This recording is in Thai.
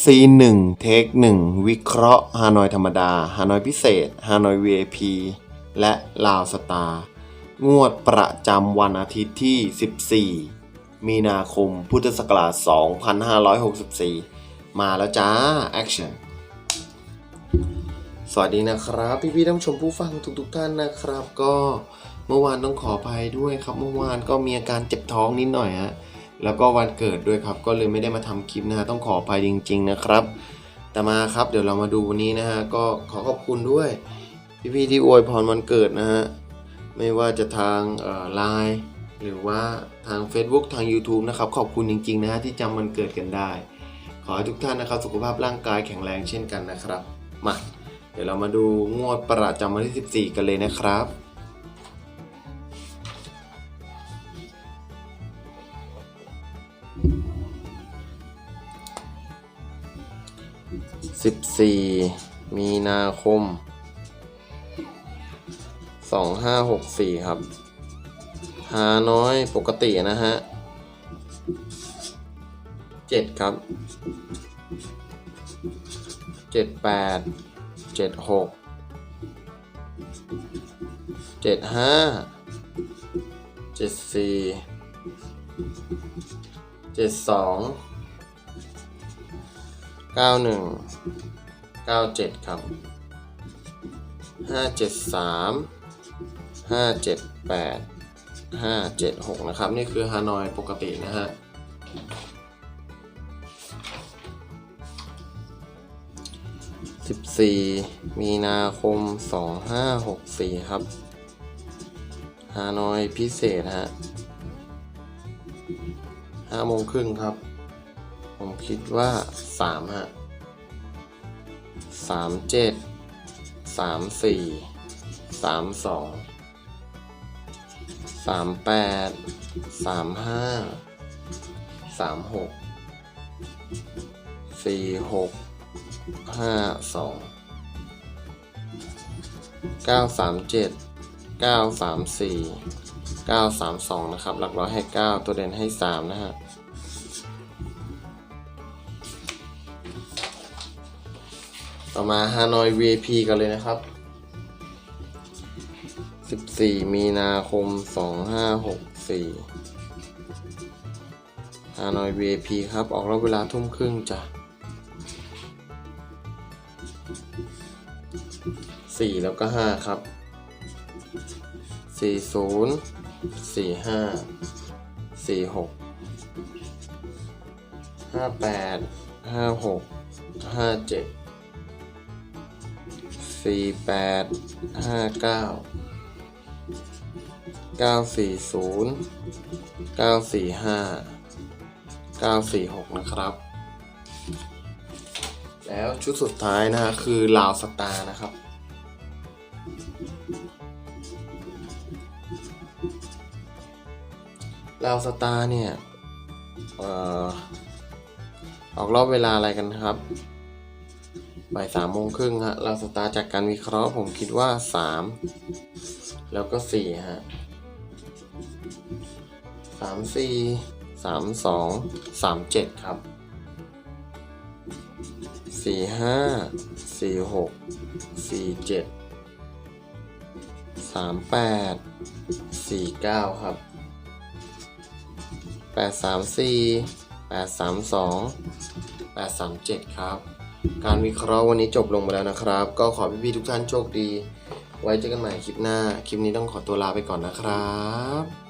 C1 เทค1วิเคราะห์ฮานอยธรรมดา ฮานอยพิเศษ ฮานอย VIP และลาวสตาร์งวดประจำวันอาทิตย์ที่ 14 มีนาคมพุทธศักราช 2564 มาแล้วจ้า Action สวัสดีนะครับ พี่ๆท่านผู้ชมผู้ฟังทุกๆท่านนะครับ ก็เมื่อวานต้องขออภัยด้วยครับ เมื่อวานก็มีอาการเจ็บท้องนิดหน่อยฮะ แล้วก็วันเกิดด้วยครับ ก็เลยไม่ได้มาทำคลิปนะฮะต้องขออภัยจริง ๆ นะครับ แต่มาครับเดี๋ยวเรามาดูวันนี้นะฮะก็ขอขอบคุณด้วยพี่ๆที่อวยพรวันเกิดนะฮะไม่ว่าจะทางไลน์หรือว่าทาง Facebook ทาง YouTube นะครับ ขอบคุณจริง ๆ นะฮะที่จำวันเกิดกันได้ ขอให้ทุกท่านนะครับ สุขภาพร่างกายแข็งแรงเช่นกันนะครับ มา เดี๋ยวเรามาดูงวดประจำวันที่ 14 กันเลยนะครับ 14มีนาคม2564ครับ หาน้อยปกตินะฮะ7ครับ 78 76 75 74 72 91 97ครับ573 578 576นะครับ นี่คือฮานอยปกตินะฮะ14มีนาคม2564ครับฮานอยพิเศษฮะ ห้าโมงครึ่งครับ ผมคิดว่าสามฮะสามเจ็ดสามสี่สามสองสามแปดสามห้าสามหกสี่หกห้าสองเก้าสามเจ็ดเก้าสามสี่ องนะครับ หลักร้อยให้เก้าตัวเด่นให้สามนะฮะต่อมาฮานอย VIP กันเลยนะครับ 14 มีนาคม 2564ฮานอย VIP ครับ ออกรอบเวลาทุ่มครึ่งจ้ะสี่แล้วก็ห้าครับสี่ศูนย์ สี่ห้าสี่หกห้าแปดห้าหกห้าเจ็ดสี่แปดห้าเก้าเก้าสี่ศูนย์เก้าสี่ห้าเก้าสี่หกนะครับ แล้วชุดสุดท้ายนะฮะคือลาวสตาร์นะครับ ลาวสตาร์เนี่ยออออกรอบเวลาอะไรกันครับ บ่ายสามโมงครึ่งฮะลาวสตาร์จากการวิเคราะห์ผมคิดว่าสามแล้วก็สี่ฮะสามสี่สามสองสามเจ็ดครับสี่ห้าสี่หกสี่เจ็ดสามแปดสี่เก้าครับ 834 832 837 ครับ การวิเคราะห์วันนี้จบลงไปแล้วนะครับ ก็ขอพี่ๆทุกท่านโชคดี ไว้เจอกันใหม่คลิปหน้า คลิปนี้ต้องขอตัวลาไปก่อนนะครับ